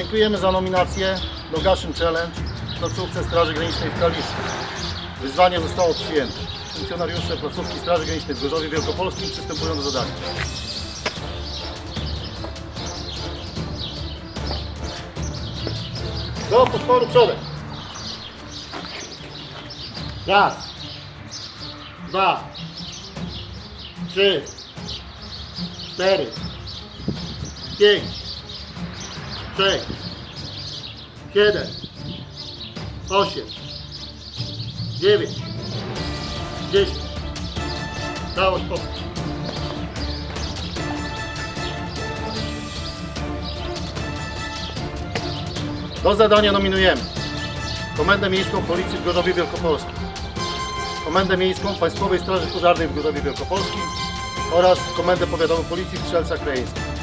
Dziękujemy za nominację do Gaszyn Challenge placówce Straży Granicznej w Kaliszu. Wyzwanie zostało przyjęte. Funkcjonariusze placówki Straży Granicznej w Gorzowie Wielkopolskim przystępują do zadania. Do podporu przodem. Raz. Dwa. Trzy. Cztery. Pięć. Sześć. Siedem. Osiem. Dziewięć. Dziesięć. Całość po. Do zadania nominujemy Komendę Miejską Policji w Gorzowie Wielkopolskim, Komendę Miejską Państwowej Straży Pożarnej w Gorzowie Wielkopolskim oraz Komendę Powiatową Policji w Strzelcach Krajeńskich.